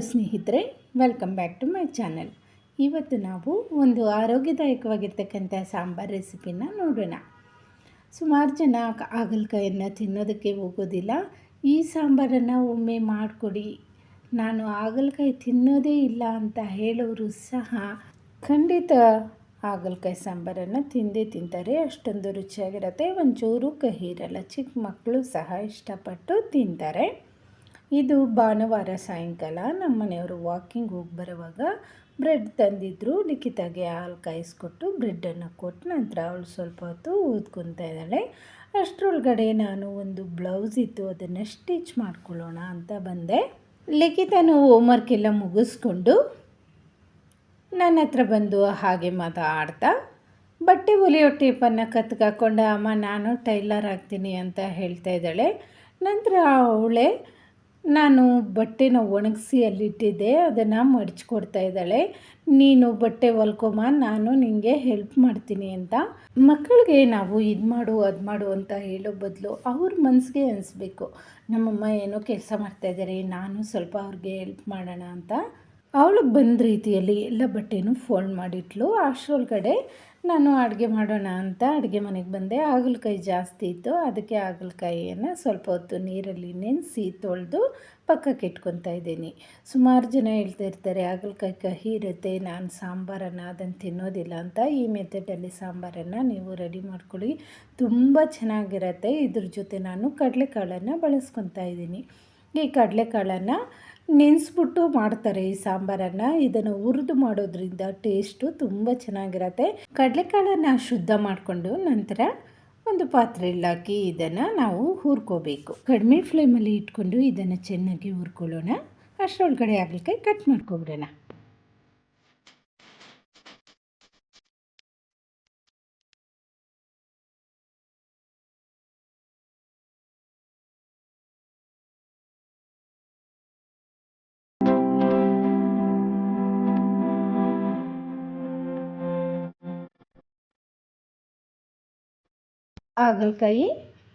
ಸ್ನೇಹಿತರೆ welcome back to my channel ಇವತ್ತು ನಾವು ಒಂದು ಆರೋಗ್ಯದಾಯಕವಾಗಿರ್ತಕ್ಕಂಥ ಸಾಂಬಾರು ರೆಸಿಪಿನ ನೋಡೋಣ. ಸುಮಾರು ಜನ ಹಾಗಲಕಾಯನ್ನು ತಿನ್ನೋದಕ್ಕೆ ಹೋಗೋದಿಲ್ಲ. ಈ ಸಾಂಬಾರನ್ನು ಒಮ್ಮೆ ಮಾಡಿಕೊಡಿ. ನಾನು ಹಾಗಲಕಾಯಿ ತಿನ್ನೋದೇ ಇಲ್ಲ ಅಂತ ಹೇಳೋರು ಸಹ ಖಂಡಿತ ಹಾಗಲಕಾಯಿ ಸಾಂಬಾರನ್ನು ತಿಂದೇ ತಿಂತಾರೆ. ಅಷ್ಟೊಂದು ರುಚಿಯಾಗಿರುತ್ತೆ. ಒಂಚೂರು ಕಹಿ, ಇರಲ್ಲ. ಚಿಕ್ಕ ಮಕ್ಕಳು ಸಹ ಇಷ್ಟಪಟ್ಟು ತಿಂತಾರೆ. ಇದು ಭಾನುವಾರ ಸಾಯಂಕಾಲ ನಮ್ಮ ಮನೆಯವರು ವಾಕಿಂಗ್ ಹೋಗಿ ಬರುವಾಗ ಬ್ರೆಡ್ ತಂದಿದ್ದರು ಲಿಖಿತಾಗೆ ಹಾಲು ಕಾಯಿಸ್ಕೊಟ್ಟು ಬ್ರೆಡ್ಡನ್ನು ಕೊಟ್ಟು ನಂತರ ಅವಳು ಸ್ವಲ್ಪ ಹೊತ್ತು ಓದ್ಕೊತಾ ಇದ್ದಾಳೆ. ಅಷ್ಟರೊಳಗಡೆ ನಾನು ಒಂದು ಬ್ಲೌಸ್ ಇತ್ತು, ಅದನ್ನು ಸ್ಟಿಚ್ ಮಾಡ್ಕೊಳ್ಳೋಣ ಅಂತ ಬಂದೆ. ಲಿಖಿತನು ಹೋಮ್ವರ್ಕ್ ಎಲ್ಲ ಮುಗಿಸ್ಕೊಂಡು ನನ್ನ ಹತ್ರ ಬಂದು ಹಾಗೆ ಮಾತಾಡ್ತಾ, ಬಟ್ಟೆ ಹೊಲಿಯೋ ಟೇಪನ್ನು ಕತ್ಕಾಕೊಂಡು ಅಮ್ಮ, ನಾನು ಟೈಲರ್ ಆಗ್ತೀನಿ ಅಂತ ಹೇಳ್ತಾ ಇದ್ದಾಳೆ. ನಂತರ ಅವಳೇ ನಾನು ಬಟ್ಟೆನ ಒಣಗಿಸಿ ಅಲ್ಲಿಟ್ಟಿದ್ದೆ, ಅದನ್ನು ಮಡಚ್ಕೊಡ್ತಾ ಇದ್ದಾಳೆ. ನೀನು ಬಟ್ಟೆ ಹೊಲ್ಕೊಮ್ಮ, ನಾನು ನಿನಗೆ ಹೆಲ್ಪ್ ಮಾಡ್ತೀನಿ ಅಂತ. ಮಕ್ಕಳಿಗೆ ನಾವು ಇದು ಮಾಡು, ಅದು ಮಾಡು ಅಂತ ಹೇಳೋ ಬದಲು ಅವ್ರ ಮನಸ್ಸಿಗೆ ಅನಿಸ್ಬೇಕು. ನಮ್ಮಮ್ಮ ಏನೋ ಕೆಲಸ ಮಾಡ್ತಾಯಿದ್ದಾರೆ ನಾನು ಸ್ವಲ್ಪ ಅವ್ರಿಗೆ ಹೆಲ್ಪ್ ಮಾಡೋಣ ಅಂತ. ಅವಳಿಗೆ ಬಂದ ರೀತಿಯಲ್ಲಿ ಎಲ್ಲ ಬಟ್ಟೆನೂ ಫೋಲ್ಡ್ ಮಾಡಿಟ್ಲು. ಅಷ್ಟರೊಳಗಡೆ ನಾನು ಅಡುಗೆ ಮಾಡೋಣ ಅಂತ ಅಡುಗೆ ಮನೆಗೆ ಬಂದೆ. ಹಾಗಲಕಾಯಿ ಜಾಸ್ತಿ ಇತ್ತು. ಅದಕ್ಕೆ ಹಾಗಲಕಾಯಿಯನ್ನು ಸ್ವಲ್ಪ ಹೊತ್ತು ನೀರಲ್ಲಿ ನೆನೆಸಿ ತೊಳೆದು ಪಕ್ಕಕ್ಕೆ ಇಟ್ಕೊತಾ ಇದ್ದೀನಿ. ಸುಮಾರು ಜನ ಹೇಳ್ತಾ ಇರ್ತಾರೆ, ಹಾಗಲಕಾಯಿ ಕಹಿ ಇರುತ್ತೆ ನಾನು ಸಾಂಬಾರನ್ನು ಅದನ್ನು ತಿನ್ನೋದಿಲ್ಲ ಅಂತ. ಈ ಮೆಥಡಲ್ಲಿ ಸಾಂಬಾರನ್ನು ನೀವು ರೆಡಿ ಮಾಡ್ಕೊಳ್ಳಿ. ತುಂಬ ಚೆನ್ನಾಗಿರುತ್ತೆ. ಇದ್ರ ಜೊತೆ ನಾನು ಕಡಲೆಕಾಳನ್ನು ಬಳಸ್ಕೊತಾ ಇದ್ದೀನಿ. ಈ ಕಡಲೆಕಾಳನ್ನು ನೆನೆಸ್ಬಿಟ್ಟು ಮಾಡ್ತಾರೆ ಈ ಸಾಂಬಾರನ್ನು. ಇದನ್ನು ಹುರಿದು ಮಾಡೋದ್ರಿಂದ ಟೇಸ್ಟು ತುಂಬ ಚೆನ್ನಾಗಿರತ್ತೆ. ಕಡಲೆಕಾಳನ್ನು ಶುದ್ಧ ಮಾಡಿಕೊಂಡು ನಂತರ ಒಂದು ಪಾತ್ರೆಯಲ್ಲಿ ಹಾಕಿ ಇದನ್ನು ನಾವು ಹುರ್ಕೋಬೇಕು. ಕಡಿಮೆ ಫ್ಲೇಮಲ್ಲಿ ಇಟ್ಕೊಂಡು ಇದನ್ನು ಚೆನ್ನಾಗಿ ಹುರ್ಕೊಳ್ಳೋಣ. ಅಷ್ಟರೊಳಗಡೆ ಆಗಲಿಕ್ಕೆ ಕಟ್ ಮಾಡ್ಕೊಬಿಡೋಣ. ಹಾಗಲಕಾಯಿ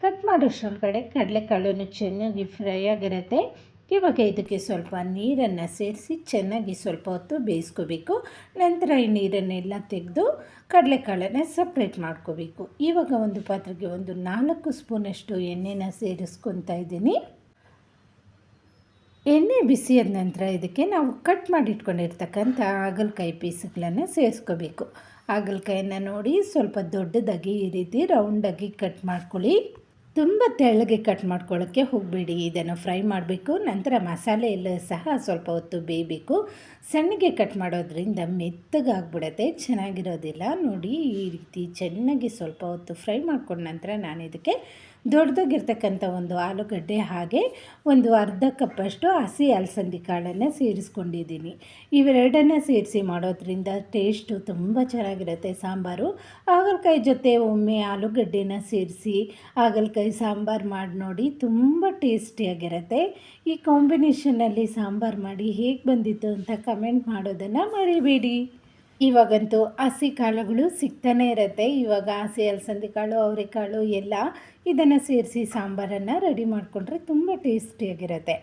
ಕಟ್ ಮಾಡಿಷ್ಟೊಂದು ಕಡೆ ಕಡಲೆಕಾಳು ಚೆನ್ನಾಗಿ ಫ್ರೈ ಆಗಿರುತ್ತೆ. ಇವಾಗ ಇದಕ್ಕೆ ಸ್ವಲ್ಪ ನೀರನ್ನು ಸೇರಿಸಿ ಚೆನ್ನಾಗಿ ಸ್ವಲ್ಪ ಹೊತ್ತು ಬೇಯಿಸ್ಕೋಬೇಕು. ನಂತರ ಈ ನೀರನ್ನೆಲ್ಲ ತೆಗೆದು ಕಡಲೆಕಾಳನ್ನು ಸಪ್ರೇಟ್ ಮಾಡ್ಕೋಬೇಕು. ಇವಾಗ ಒಂದು ಪಾತ್ರೆಗೆ ಒಂದು ನಾಲ್ಕು ಸ್ಪೂನಷ್ಟು ಎಣ್ಣೆನ ಸೇರಿಸ್ಕೊತಾ ಇದ್ದೀನಿ. ಎಣ್ಣೆ ಬಿಸಿಯಾದ ನಂತರ ಇದಕ್ಕೆ ನಾವು ಕಟ್ ಮಾಡಿಟ್ಕೊಂಡಿರ್ತಕ್ಕಂಥ ಹಾಗಲಕಾಯಿ ಪೀಸ್ಗಳನ್ನು ಸೇರಿಸ್ಕೋಬೇಕು. ಹಾಗಲಕಾಯನ್ನು ನೋಡಿ ಸ್ವಲ್ಪ ದೊಡ್ಡದಾಗಿ ಈ ರೀತಿ ರೌಂಡಾಗಿ ಕಟ್ ಮಾಡ್ಕೊಳ್ಳಿ. ತುಂಬ ತೆಳ್ಳಗೆ ಕಟ್ ಮಾಡ್ಕೊಳ್ಳೋಕ್ಕೆ ಹೋಗಬೇಡಿ. ಇದನ್ನು ಫ್ರೈ ಮಾಡಬೇಕು. ನಂತರ ಮಸಾಲೆ ಎಲ್ಲ ಸಹ ಸ್ವಲ್ಪ ಹೊತ್ತು ಬೇಯಬೇಕು. ಸಣ್ಣಗೆ ಕಟ್ ಮಾಡೋದ್ರಿಂದ ಮೆತ್ತಗಾಗ್ಬಿಡತ್ತೆ, ಚೆನ್ನಾಗಿರೋದಿಲ್ಲ. ನೋಡಿ ಈ ರೀತಿ ಚೆನ್ನಾಗಿ ಸ್ವಲ್ಪ ಹೊತ್ತು ಫ್ರೈ ಮಾಡ್ಕೊಂಡ ನಂತರ ನಾನು ಇದಕ್ಕೆ ದೊಡ್ಡದಾಗಿರ್ತಕ್ಕಂಥ ಒಂದು ಆಲೂಗಡ್ಡೆ ಹಾಗೆ ಒಂದು ಅರ್ಧ ಕಪ್ಪಷ್ಟು ಹಸಿ ಅಲಸಂದಿ ಕಾಳನ್ನು ಸೇರಿಸ್ಕೊಂಡಿದ್ದೀನಿ. ಇವೆರಡನ್ನು ಸೇರಿಸಿ ಮಾಡೋದ್ರಿಂದ ಟೇಸ್ಟು ತುಂಬ ಚೆನ್ನಾಗಿರುತ್ತೆ ಸಾಂಬಾರು. ಹಾಗಲಕಾಯಿ ಜೊತೆ ಒಮ್ಮೆ ಆಲೂಗಡ್ಡೆನ ಸೇರಿಸಿ ಹಾಗಲಕಾಯಿ ಸಾಂಬಾರು ಮಾಡಿ ನೋಡಿ ತುಂಬ ಟೇಸ್ಟಿಯಾಗಿರುತ್ತೆ ಈ ಕಾಂಬಿನೇಷನಲ್ಲಿ ಸಾಂಬಾರು ಮಾಡಿ ಹೇಗೆ ಬಂದಿತ್ತು ಅಂತ ಕಮೆಂಟ್ ಮಾಡೋದನ್ನು ಮರಿಬೇಡಿ. ಇವಾಗಂತೂ ಹಸಿ ಕಾಳುಗಳು ಸಿಗ್ತಾನೆ ಇರುತ್ತೆ. ಇವಾಗ ಹಸಿ ಅಲಸಂದಿ ಕಾಳು ಅವರೆಕಾಳು ಎಲ್ಲ ಇದನ್ನು ಸೇರಿಸಿ ಸಾಂಬಾರನ್ನು ರೆಡಿ ಮಾಡಿಕೊಂಡ್ರೆ ತುಂಬ ಟೇಸ್ಟಿಯಾಗಿರುತ್ತೆ.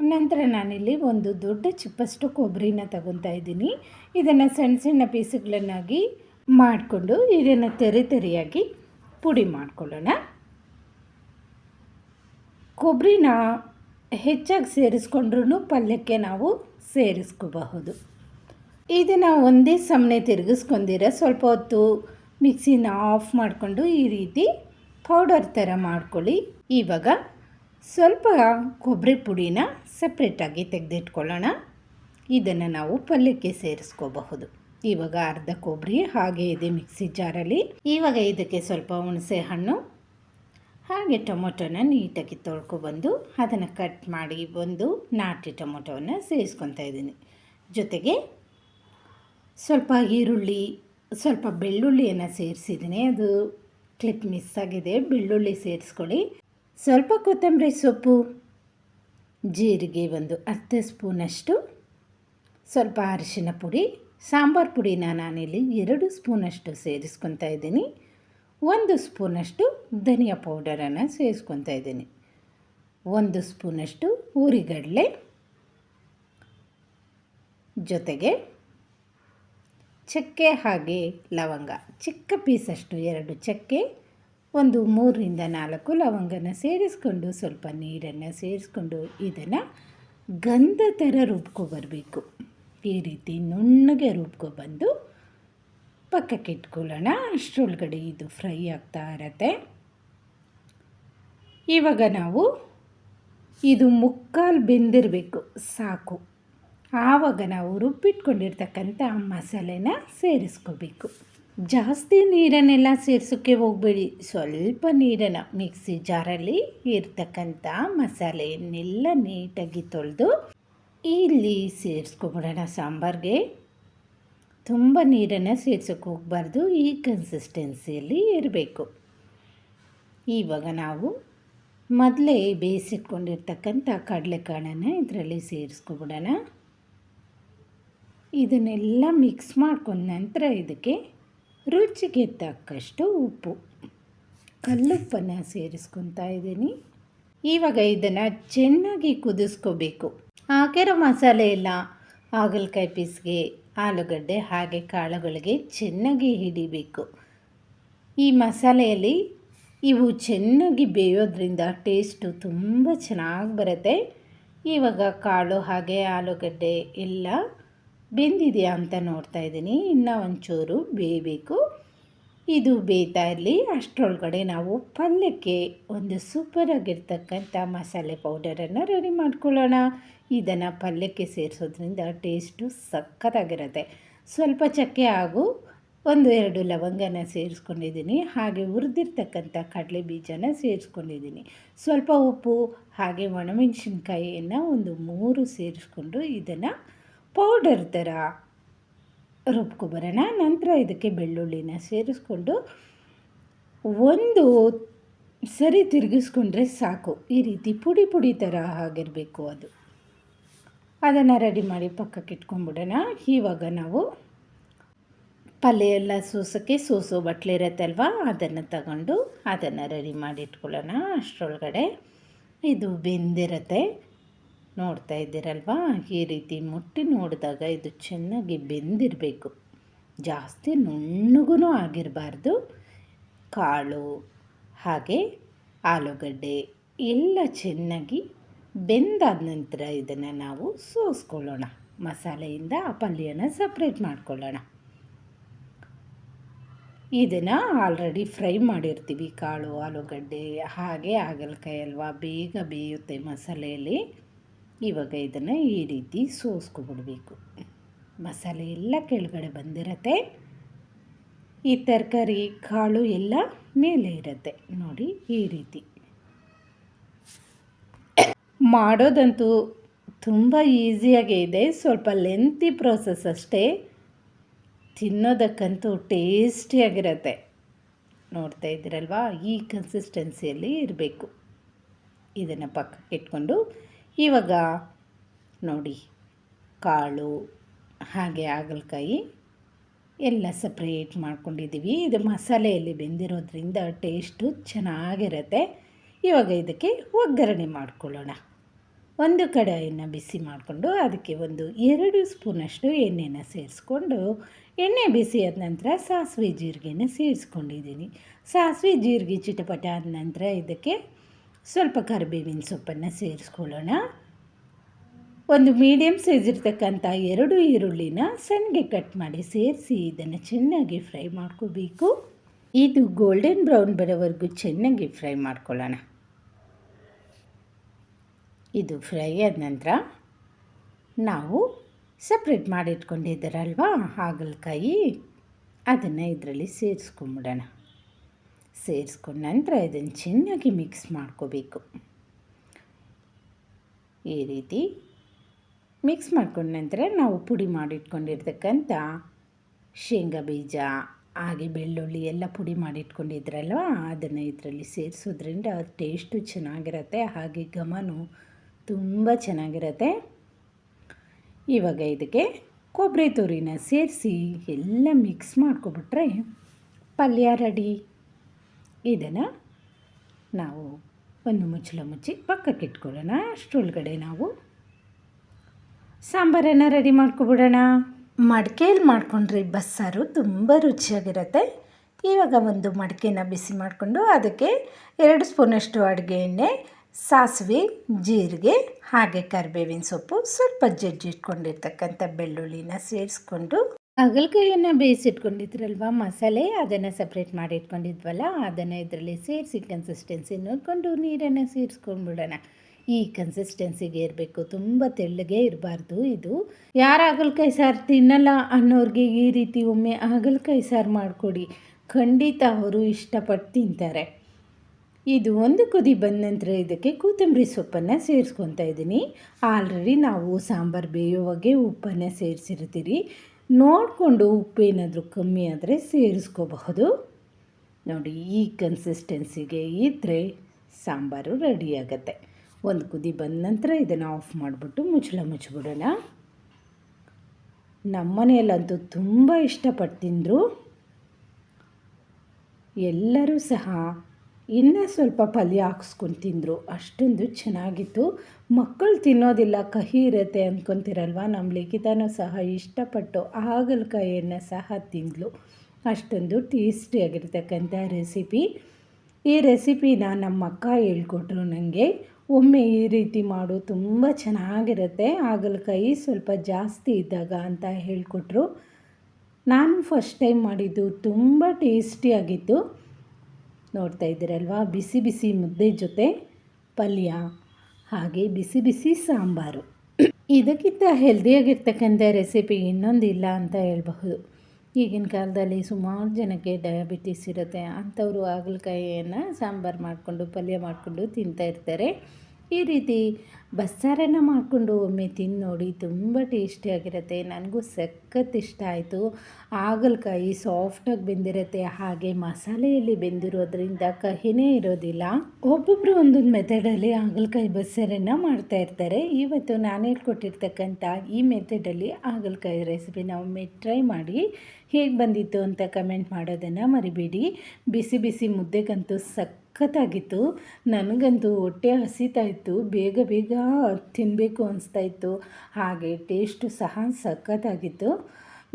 ನಂತರ ನಾನಿಲ್ಲಿ ಒಂದು ದೊಡ್ಡ ಚಿಪ್ಪಷ್ಟು ಕೊಬ್ಬರಿನ ತಗೊತಾ ಇದ್ದೀನಿ. ಇದನ್ನು ಸಣ್ಣ ಸಣ್ಣ ಪೀಸುಗಳನ್ನಾಗಿ ಮಾಡಿಕೊಂಡು ಇದನ್ನು ತೆರೆ ತೆರೆಯಾಗಿ ಪುಡಿ ಮಾಡ್ಕೊಳ್ಳೋಣ. ಕೊಬ್ಬರಿನ ಹೆಚ್ಚಾಗಿ ಸೇರಿಸ್ಕೊಂಡ್ರೂ ಪಲ್ಯಕ್ಕೆ ನಾವು ಸೇರಿಸ್ಕೋಬಹುದು. ಇದನ್ನು ಒಂದೇ ಸಮನೆ ತಿರುಗಿಸ್ಕೊಂಡಿರ. ಸ್ವಲ್ಪ ಹೊತ್ತು ಮಿಕ್ಸಿನ ಆಫ್ ಮಾಡಿಕೊಂಡು ಈ ರೀತಿ ಪೌಡರ್ ಥರ ಮಾಡ್ಕೊಳ್ಳಿ. ಇವಾಗ ಸ್ವಲ್ಪ ಕೊಬ್ಬರಿ ಪುಡಿನ ಸಪ್ರೇಟಾಗಿ ತೆಗೆದಿಟ್ಕೊಳ್ಳೋಣ. ಇದನ್ನು ನಾವು ಪಲ್ಯಕ್ಕೆ ಸೇರಿಸ್ಕೋಬಹುದು. ಇವಾಗ ಅರ್ಧ ಕೊಬ್ಬರಿ, ಹಾಗೆ ಇದೆ ಮಿಕ್ಸಿ ಜಾರಲ್ಲಿ. ಇವಾಗ ಇದಕ್ಕೆ ಸ್ವಲ್ಪ ಹುಣಸೆ ಹಣ್ಣು, ಹಾಗೆ ಟೊಮೊಟೊನ ನೀಟಾಗಿ ತೊಳ್ಕೊಬಂದು ಅದನ್ನು ಕಟ್ ಮಾಡಿ ಬಂದು ನಾಟಿ ಟೊಮೊಟೊವನ್ನು ಸೇರಿಸ್ಕೊತಾ ಇದ್ದೀನಿ. ಜೊತೆಗೆ ಸ್ವಲ್ಪ ಈರುಳ್ಳಿ, ಸ್ವಲ್ಪ ಬೆಳ್ಳುಳ್ಳಿಯನ್ನು ಸೇರಿಸಿದ್ದೀನಿ. ಅದು ಕ್ಲಿಪ್ ಮಿಸ್ ಆಗಿದೆ. ಬೆಳ್ಳುಳ್ಳಿ ಸೇರಿಸ್ಕೊಳ್ಳಿ. ಸ್ವಲ್ಪ ಕೊತ್ತಂಬರಿ ಸೊಪ್ಪು, ಜೀರಿಗೆ ಒಂದು ಅರ್ಧ ಸ್ಪೂನಷ್ಟು, ಸ್ವಲ್ಪ ಅರಿಶಿನ ಪುಡಿ, ಸಾಂಬಾರು ಪುಡಿನ ನಾನಿಲ್ಲಿ ಎರಡು ಸ್ಪೂನಷ್ಟು ಸೇರಿಸ್ಕೊತಾ ಇದ್ದೀನಿ. ಒಂದು ಸ್ಪೂನಷ್ಟು ಧನಿಯಾ ಪೌಡರನ್ನು ಸೇರಿಸ್ಕೊತಾ ಇದ್ದೀನಿ. ಒಂದು ಸ್ಪೂನಷ್ಟು ಊರಿಗಡಲೆ ಜೊತೆಗೆ ಚಕ್ಕೆ ಹಾಗೆ ಲವಂಗ. ಚಿಕ್ಕ ಪೀಸಷ್ಟು ಎರಡು ಚಕ್ಕೆ, ಒಂದು ಮೂರರಿಂದ ನಾಲ್ಕು ಲವಂಗನ ಸೇರಿಸ್ಕೊಂಡು ಸ್ವಲ್ಪ ನೀರನ್ನು ಸೇರಿಸ್ಕೊಂಡು ಇದನ್ನು ಗಂಧ ಥರ ರುಬ್ಕೊಬರಬೇಕು ಈ ರೀತಿ ನುಣ್ಣಗೆ ರುಬ್ಕೊಬಂದು ಪಕ್ಕಕ್ಕೆ ಇಟ್ಕೊಳ್ಳೋಣ ಅಷ್ಟರೊಳಗಡೆ ಇದು ಫ್ರೈ ಆಗ್ತಾ ಇರತ್ತೆ. ಇವಾಗ ನಾವು ಇದು ಮುಕ್ಕಾಲು ಬೆಂದಿರಬೇಕು. ಸಾಕು. ಆವಾಗ ನಾವು ರುಬ್ಬಿಟ್ಕೊಂಡಿರ್ತಕ್ಕಂಥ ಮಸಾಲೆನ ಸೇರಿಸ್ಕೋಬೇಕು. ಜಾಸ್ತಿ ನೀರನ್ನೆಲ್ಲ ಸೇರಿಸೋಕ್ಕೆ ಹೋಗಬೇಡಿ. ಸ್ವಲ್ಪ ನೀರನ್ನು ಮಿಕ್ಸಿ ಜಾರಲ್ಲಿ ಇರ್ತಕ್ಕಂಥ ಮಸಾಲೆಯನ್ನೆಲ್ಲ ನೀಟಾಗಿ ತೊಳೆದು ಇಲ್ಲಿ ಸೇರಿಸ್ಕೊಬಿಡೋಣ ಸಾಂಬಾರಿಗೆ. ತುಂಬ ನೀರನ್ನು ಸೇರ್ಸೋಕ್ಕೆ ಹೋಗಬಾರ್ದು. ಈ ಕನ್ಸಿಸ್ಟೆನ್ಸಿಯಲ್ಲಿ ಇರಬೇಕು. ಇವಾಗ ನಾವು ಮೊದಲೇ ಬೇಯಿಸಿಟ್ಕೊಂಡಿರ್ತಕ್ಕಂಥ ಕಡಲೆಕಾಳನ್ನು ಇದರಲ್ಲಿ ಸೇರಿಸ್ಕೊಬಿಡೋಣ. ಇದನ್ನೆಲ್ಲ ಮಿಕ್ಸ್ ಮಾಡ್ಕೊಂಡ ನಂತರ ಇದಕ್ಕೆ ರುಚಿಗೆ ತಕ್ಕಷ್ಟು ಉಪ್ಪು. ಕಲ್ಲುಪ್ಪನ್ನು ಸೇರಿಸ್ಕೊತಾ ಇದ್ದೀನಿ. ಇವಾಗ ಇದನ್ನು ಚೆನ್ನಾಗಿ ಕುದಿಸ್ಕೋಬೇಕು. ಹಾಕಿರೋ ಮಸಾಲೆ ಎಲ್ಲ ಹಾಗಲಕಾಯಿ ಪೀಸ್ಗೆ, ಆಲೂಗಡ್ಡೆ ಹಾಗೆ ಕಾಳುಗಳಿಗೆ ಚೆನ್ನಾಗಿ ಹಿಡಿಬೇಕು. ಈ ಮಸಾಲೆಯಲ್ಲಿ ಇವು ಚೆನ್ನಾಗಿ ಬೇಯೋದ್ರಿಂದ ಟೇಸ್ಟು ತುಂಬ ಚೆನ್ನಾಗಿ ಬರುತ್ತೆ. ಇವಾಗ ಕಾಳು ಹಾಗೆ ಆಲೂಗಡ್ಡೆ ಎಲ್ಲ ಬೆಂದಿದೆಯಾ ಅಂತ ನೋಡ್ತಾ ಇದ್ದೀನಿ. ಇನ್ನೂ ಒಂಚೂರು ಬೇಯಬೇಕು. ಇದು ಬೇಯ್ತಾ ಇರಲಿ. ಅಷ್ಟರೊಳಗಡೆ ನಾವು ಪಲ್ಯಕ್ಕೆ ಒಂದು ಸೂಪರಾಗಿರ್ತಕ್ಕಂಥ ಮಸಾಲೆ ಪೌಡರನ್ನು ರೆಡಿ ಮಾಡ್ಕೊಳ್ಳೋಣ. ಇದನ್ನು ಪಲ್ಯಕ್ಕೆ ಸೇರಿಸೋದ್ರಿಂದ ಟೇಸ್ಟು ಸಖತ್ತಾಗಿರುತ್ತೆ. ಸ್ವಲ್ಪ ಚಕ್ಕೆ ಹಾಗೂ ಒಂದು ಎರಡು ಲವಂಗನ ಸೇರಿಸ್ಕೊಂಡಿದ್ದೀನಿ. ಹಾಗೆ ಹುರಿದಿರ್ತಕ್ಕಂಥ ಕಡಲೆ ಬೀಜನ ಸೇರಿಸ್ಕೊಂಡಿದ್ದೀನಿ. ಸ್ವಲ್ಪ ಉಪ್ಪು, ಹಾಗೆ ಒಣಮೆಣಸಿನ್ಕಾಯಿಯನ್ನು ಒಂದು ಮೂರು ಸೇರಿಸ್ಕೊಂಡು ಇದನ್ನು ಪೌಡರ್ ಥರ ರುಬ್ಕೊಬರೋಣ. ನಂತರ ಇದಕ್ಕೆ ಬೆಳ್ಳುಳ್ಳಿನ ಸೇರಿಸ್ಕೊಂಡು ಒಂದು ಸರಿ ತಿರುಗಿಸ್ಕೊಂಡ್ರೆ ಸಾಕು. ಈ ರೀತಿ ಪುಡಿ ಪುಡಿ ಥರ ಆಗಿರಬೇಕು ಅದು. ಅದನ್ನು ರೆಡಿ ಮಾಡಿ ಪಕ್ಕಕ್ಕೆ ಇಟ್ಕೊಂಡ್ಬಿಡೋಣ. ಇವಾಗ ನಾವು ಪಲ್ಯ ಎಲ್ಲ ಸೂಸೋಕ್ಕೆ ಸೂಸೋ ಬಟ್ಲೆ ಇರತ್ತಲ್ವ? ಅದನ್ನು ತಗೊಂಡು ಅದನ್ನು ರೆಡಿ ಮಾಡಿ ಇಟ್ಕೊಳ್ಳೋಣ ಅಷ್ಟರೊಳಗಡೆ. ಇದು ಬೆಂದಿರತ್ತೆ. ನೋಡ್ತಾ ಇದ್ದೀರಲ್ವಾ? ಈ ರೀತಿ ಮುಟ್ಟಿ ನೋಡಿದಾಗ ಇದು ಚೆನ್ನಾಗಿ ಬೆಂದಿರಬೇಕು. ಜಾಸ್ತಿ ನುಣ್ಣಗೂ ಆಗಿರಬಾರ್ದು. ಕಾಳು, ಹಾಗೆ ಆಲೂಗಡ್ಡೆ ಎಲ್ಲ ಚೆನ್ನಾಗಿ ಬೆಂದಾದ ನಂತರ ಇದನ್ನು ನಾವು ಸೋಸ್ಕೊಳ್ಳೋಣ. ಮಸಾಲೆಯಿಂದ ಆ ಪಲ್ಯನ ಸಪ್ರೇಟ್ ಮಾಡ್ಕೊಳ್ಳೋಣ. ಇದನ್ನು ಆಲ್ರೆಡಿ ಫ್ರೈ ಮಾಡಿರ್ತೀವಿ. ಕಾಳು, ಆಲೂಗಡ್ಡೆ ಹಾಗೆ ಹಾಗಲಕಾಯಿ ಅಲ್ವಾ? ಬೇಗ ಬೇಯುತ್ತೆ ಮಸಾಲೆಯಲ್ಲಿ. ಇವಾಗ ಇದನ್ನು ಈ ರೀತಿ ಸೋಸ್ಕೊಬಿಡ್ಬೇಕು. ಮಸಾಲೆ ಎಲ್ಲ ಕೆಳಗಡೆ ಬಂದಿರತ್ತೆ. ಈ ತರಕಾರಿ, ಕಾಳು ಎಲ್ಲ ಮೇಲೆ ಇರುತ್ತೆ. ನೋಡಿ ಈ ರೀತಿ. ಮಾಡೋದಂತೂ ತುಂಬ ಈಸಿಯಾಗೇ ಇದೆ. ಸ್ವಲ್ಪ ಲೆಂತಿ ಪ್ರೋಸೆಸ್ ಅಷ್ಟೇ. ತಿನ್ನೋದಕ್ಕಂತೂ ಟೇಸ್ಟಿಯಾಗಿರತ್ತೆ ನೋಡ್ತಾ ಇದ್ದೀರಲ್ವಾ? ಈ ಕನ್ಸಿಸ್ಟೆನ್ಸಿಯಲ್ಲಿ ಇರಬೇಕು. ಇದನ್ನು ಪಕ್ಕಕ್ಕೆ ಇಟ್ಕೊಂಡು ಇವಾಗ ನೋಡಿ, ಕಾಳು, ಹಾಗೆ ಹಾಗಲಕಾಯಿ ಎಲ್ಲ ಸಪ್ರೇಟ್ ಮಾಡ್ಕೊಂಡಿದ್ದೀವಿ. ಇದು ಮಸಾಲೆಯಲ್ಲಿ ಬೆಂದಿರೋದ್ರಿಂದ ಟೇಸ್ಟು ಚೆನ್ನಾಗಿರುತ್ತೆ. ಇವಾಗ ಇದಕ್ಕೆ ಒಗ್ಗರಣೆ ಮಾಡ್ಕೊಳ್ಳೋಣ. ಒಂದು ಕಡಾಯಿನ ಬಿಸಿ ಮಾಡಿಕೊಂಡು ಅದಕ್ಕೆ ಒಂದು ಎರಡು ಸ್ಪೂನಷ್ಟು ಎಣ್ಣೆನ ಸೇರಿಸ್ಕೊಂಡು, ಎಣ್ಣೆ ಬಿಸಿ ಆದ ನಂತರ ಸಾಸಿವೆ ಜೀರಿಗೆನ ಸೇರಿಸ್ಕೊಂಡಿದ್ದೀನಿ. ಸಾಸಿವೆ ಜೀರಿಗೆ ಚಿಟಪಟ ಆದ ನಂತರ ಇದಕ್ಕೆ ಸ್ವಲ್ಪ ಕರಿಬೇವಿನ ಸೊಪ್ಪನ್ನು ಸೇರಿಸ್ಕೊಳ್ಳೋಣ. ಒಂದು ಮೀಡಿಯಮ್ ಸೈಜ್ ಇರ್ತಕ್ಕಂಥ ಎರಡು ಈರುಳ್ಳಿನ ಸಣ್ಣಗೆ ಕಟ್ ಮಾಡಿ ಸೇರಿಸಿ ಇದನ್ನು ಚೆನ್ನಾಗಿ ಫ್ರೈ ಮಾಡ್ಕೋಬೇಕು. ಇದು ಗೋಲ್ಡನ್ ಬ್ರೌನ್ ಬರೋವರೆಗೂ ಚೆನ್ನಾಗಿ ಫ್ರೈ ಮಾಡ್ಕೊಳ್ಳೋಣ. ಇದು ಫ್ರೈ ಆದ ನಂತರ ನಾವು ಸಪ್ರೇಟ್ ಮಾಡಿಟ್ಕೊಂಡಿದ್ದಾರಲ್ವಾ ಹಾಗಲಕಾಯಿ, ಅದನ್ನು ಇದರಲ್ಲಿ ಸೇರಿಸ್ಕೊಂಬಿಡೋಣ. ಸೇರಿಸ್ಕೊಂಡ ನಂತರ ಇದನ್ನು ಚೆನ್ನಾಗಿ ಮಿಕ್ಸ್ ಮಾಡ್ಕೋಬೇಕು. ಈ ರೀತಿ ಮಿಕ್ಸ್ ಮಾಡ್ಕೊಂಡ ನಂತರ ನಾವು ಪುಡಿ ಮಾಡಿಟ್ಕೊಂಡಿರ್ತಕ್ಕಂಥ ಶೇಂಗಾ ಬೀಜ, ಹಾಗೆ ಬೆಳ್ಳುಳ್ಳಿ ಎಲ್ಲ ಪುಡಿ ಮಾಡಿಟ್ಕೊಂಡಿದ್ರಲ್ವ, ಅದನ್ನು ಇದರಲ್ಲಿ ಸೇರಿಸೋದ್ರಿಂದ ಟೇಸ್ಟು ಚೆನ್ನಾಗಿರುತ್ತೆ, ಹಾಗೆ ಗಮನು ತುಂಬ ಚೆನ್ನಾಗಿರುತ್ತೆ. ಇವಾಗ ಇದಕ್ಕೆ ಕೊಬ್ಬರಿ ತುರಿನ ಸೇರಿಸಿ ಎಲ್ಲ ಮಿಕ್ಸ್ ಮಾಡ್ಕೊಬಿಟ್ರೆ ಪಲ್ಯ ರೆಡಿ. ಇದನ್ನು ನಾವು ಒಂದು ಮುಚ್ಚಳ ಮುಚ್ಚಿ ಪಕ್ಕಕ್ಕೆ ಇಟ್ಕೊಳ್ಳೋಣ. ಅಷ್ಟೊಳಗಡೆ ನಾವು ಸಾಂಬಾರನ್ನು ರೆಡಿ ಮಾಡ್ಕೊಬಿಡೋಣ. ಮಡಿಕೆಯಲ್ಲಿ ಮಾಡ್ಕೊಂಡ್ರೆ ಬಸ್ಸಾರು ತುಂಬ ರುಚಿಯಾಗಿರುತ್ತೆ. ಇವಾಗ ಒಂದು ಮಡಿಕೆನ ಬಿಸಿ ಮಾಡಿಕೊಂಡು ಅದಕ್ಕೆ ಎರಡು ಸ್ಪೂನಷ್ಟು ಅಡುಗೆ ಎಣ್ಣೆ, ಸಾಸಿವೆ, ಜೀರಿಗೆ, ಹಾಗೆ ಕರಿಬೇವಿನ ಸೊಪ್ಪು ಸ್ವಲ್ಪ ಜಜ್ಜಿಟ್ಕೊಂಡಿರ್ತಕ್ಕಂಥ ಬೆಳ್ಳುಳ್ಳಿನ ಸೇರಿಸ್ಕೊಂಡು ಅಗಲಕಾಯಿಯನ್ನು ಬೇಯಿಸಿಟ್ಕೊಂಡಿದ್ರಲ್ವ? ಮಸಾಲೆ ಅದನ್ನು ಸಪ್ರೇಟ್ ಮಾಡಿ ಇಟ್ಕೊಂಡಿದ್ವಲ್ಲ ಅದನ್ನು ಇದರಲ್ಲಿ ಸೇರಿಸಿ ಕನ್ಸಿಸ್ಟೆನ್ಸಿ ನೋಡಿಕೊಂಡು ನೀರನ್ನು ಸೇರಿಸ್ಕೊಂಡ್ಬಿಡೋಣ. ಈ ಕನ್ಸಿಸ್ಟೆನ್ಸಿಗೆ ಇರಬೇಕು. ತುಂಬ ತೆಳ್ಳಗೆ ಇರಬಾರ್ದು ಇದು. ಯಾರು ಹಾಗಲಕಾಯಿ ಸಾರು ತಿನ್ನಲ್ಲ ಅನ್ನೋರಿಗೆ ಈ ರೀತಿ ಒಮ್ಮೆ ಹಾಗಲಕಾಯಿ ಸಾರು ಮಾಡಿಕೊಡಿ. ಖಂಡಿತ ಅವರು ಇಷ್ಟಪಟ್ಟು ತಿಂತಾರೆ. ಇದು ಒಂದು ಕುದಿ ಬಂದ ನಂತರ ಇದಕ್ಕೆ ಕೊತ್ತಂಬರಿ ಸೊಪ್ಪನ್ನು ಸೇರಿಸ್ಕೊತಾ ಇದ್ದೀನಿ. ಆಲ್ರೆಡಿ ನಾವು ಸಾಂಬಾರು ಬೇಯುವಾಗೆ ಉಪ್ಪನ್ನು ಸೇರಿಸಿರ್ತೀರಿ. ನೋಡಿಕೊಂಡು ಉಪ್ಪೇನಾದರೂ ಕಮ್ಮಿ ಆದರೆ ಸೇರಿಸ್ಕೋಬಹುದು. ನೋಡಿ, ಈ ಕನ್ಸಿಸ್ಟೆನ್ಸಿಗೆ ಇದ್ದರೆ ಸಾಂಬಾರು ರೆಡಿಯಾಗತ್ತೆ ಒಂದು ಕುದಿ ಬಂದ ನಂತರ ಇದನ್ನು ಆಫ್ ಮಾಡಿಬಿಟ್ಟು ಮುಚ್ಚಳ ಮುಚ್ಚಿಬಿಡೋಣ. ನಮ್ಮನೆಯಲ್ಲಂತೂ ತುಂಬ ಇಷ್ಟಪಟ್ಟು ತಿಂದರು. ಎಲ್ಲರೂ ಸಹ ಇನ್ನೂ ಸ್ವಲ್ಪ ಪಲ್ಯ ಹಾಕ್ಸ್ಕೊಂಡು ತಿಂದರು. ಅಷ್ಟೊಂದು ಚೆನ್ನಾಗಿತ್ತು. ಮಕ್ಕಳು ತಿನ್ನೋದಿಲ್ಲ, ಕಹಿ ಇರುತ್ತೆ ಅಂದ್ಕೊತಿರಲ್ವ ನಮ್ಮ ಲಿಖಿತನೂ ಸಹ ಇಷ್ಟಪಟ್ಟು ಹಾಗಲಕಾಯಿಯನ್ನು ಸಹ ತಿಂದಳು ಅಷ್ಟೊಂದು ಟೇಸ್ಟಿಯಾಗಿರ್ತಕ್ಕಂಥ ರೆಸಿಪಿ. ಈ ರೆಸಿಪಿನ ನಮ್ಮ ಅಕ್ಕ ಹೇಳ್ಕೊಟ್ರು ನನಗೆ ಒಮ್ಮೆ ಈ ರೀತಿ ಮಾಡು, ತುಂಬ ಚೆನ್ನಾಗಿರುತ್ತೆ. ಹಾಗಲಕಾಯಿ ಸ್ವಲ್ಪ ಜಾಸ್ತಿ ಇದ್ದಾಗ ಅಂತ ಹೇಳಿಕೊಟ್ರು. ನಾನು ಫಸ್ಟ್ ಟೈಮ್ ಮಾಡಿದ್ದು, ತುಂಬ ಟೇಸ್ಟಿಯಾಗಿತ್ತು ನೋಡ್ತಾ ಇದ್ದೀರಲ್ವಾ ಬಿಸಿ ಬಿಸಿ ಮುದ್ದೆ ಜೊತೆ ಪಲ್ಯ, ಹಾಗೆ ಬಿಸಿ ಬಿಸಿ ಸಾಂಬಾರು. ಇದಕ್ಕಿಂತ ಹೆಲ್ದಿಯಾಗಿರ್ತಕ್ಕಂಥ ರೆಸಿಪಿ ಇನ್ನೊಂದು ಇಲ್ಲ ಅಂತ ಹೇಳಬಹುದು. ಈಗಿನ ಕಾಲದಲ್ಲಿ ಸುಮಾರು ಜನಕ್ಕೆ ಡಯಾಬಿಟಿಸ್ ಇರುತ್ತೆ. ಅಂಥವರು ಹಾಗಲಕಾಯಿಯನ್ನು ಸಾಂಬಾರು ಮಾಡಿಕೊಂಡು, ಪಲ್ಯ ಮಾಡಿಕೊಂಡು ತಿಂತಾ ಇರ್ತಾರೆ. ಈ ರೀತಿ ಬಸ್ಸಾರನ್ನು ಮಾಡಿಕೊಂಡು ಒಮ್ಮೆ ತಿಂದು ನೋಡಿ ತುಂಬ ಟೇಸ್ಟಿಯಾಗಿರುತ್ತೆ ನನಗೂ ಸಖತ್ ಇಷ್ಟ ಆಯಿತು. ಹಾಗಲಕಾಯಿ ಸಾಫ್ಟಾಗಿ ಬೆಂದಿರುತ್ತೆ. ಹಾಗೆ ಮಸಾಲೆಯಲ್ಲಿ ಬೆಂದಿರೋದ್ರಿಂದ ಕಹಿನೇ ಇರೋದಿಲ್ಲ. ಒಬ್ಬೊಬ್ಬರು ಒಂದೊಂದು ಮೆಥಡಲ್ಲಿ ಹಾಗಲಕಾಯಿ ಬಸ್ಸಾರನ್ನು ಮಾಡ್ತಾ ಇರ್ತಾರೆ. ಇವತ್ತು ನಾನು ಹೇಳ್ಕೊಟ್ಟಿರ್ತಕ್ಕಂಥ ಈ ಮೆಥಡಲ್ಲಿ ಹಾಗಲಕಾಯಿ ರೆಸಿಪಿನ ಒಮ್ಮೆ ಟ್ರೈ ಮಾಡಿ ಹೇಗೆ ಬಂದಿತ್ತು ಅಂತ ಕಮೆಂಟ್ ಮಾಡೋದನ್ನು ಮರಿಬೇಡಿ. ಬಿಸಿ ಬಿಸಿ ಮುದ್ದೆಗಂತೂ ಸಖತ್ತಾಗಿತ್ತು. ನನಗಂತೂ ಹೊಟ್ಟೆ ಹಸಿತಾ ಇತ್ತು. ಬೇಗ ಬೇಗ ತಿನ್ನಬೇಕು ಅನಿಸ್ತಾ ಇತ್ತು ಹಾಗೆ ಟೇಸ್ಟು ಸಹ ಸಖತ್ತಾಗಿತ್ತು.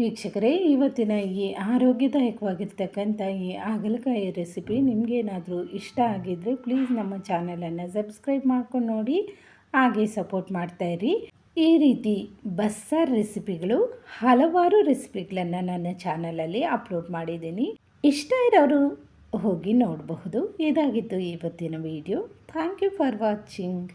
ವೀಕ್ಷಕರೇ, ಇವತ್ತಿನ ಈ ಆರೋಗ್ಯದಾಯಕವಾಗಿರ್ತಕ್ಕಂಥ ಈ ಹಾಗಲಕಾಯಿ ರೆಸಿಪಿ ನಿಮಗೇನಾದರೂ ಇಷ್ಟ ಆಗಿದ್ದರೆ ಪ್ಲೀಸ್ ನಮ್ಮ ಚಾನಲನ್ನು ಸಬ್ಸ್ಕ್ರೈಬ್ ಮಾಡ್ಕೊಂಡು ನೋಡಿ, ಹಾಗೆ ಸಪೋರ್ಟ್ ಮಾಡ್ತಾಯಿರಿ ಈ ರೀತಿ ಬಸ್ಸಾರ್ ರೆಸಿಪಿಗಳು ಹಲವಾರು ರೆಸಿಪಿಗಳನ್ನು ನನ್ನ ಚಾನಲಲ್ಲಿ ಅಪ್ಲೋಡ್ ಮಾಡಿದ್ದೀನಿ. ಇಷ್ಟ ಇರೋರು ಹೋಗಿ ನೋಡಬಹುದು. ಇದಾಗಿತ್ತು ಇವತ್ತಿನ video thank you for watching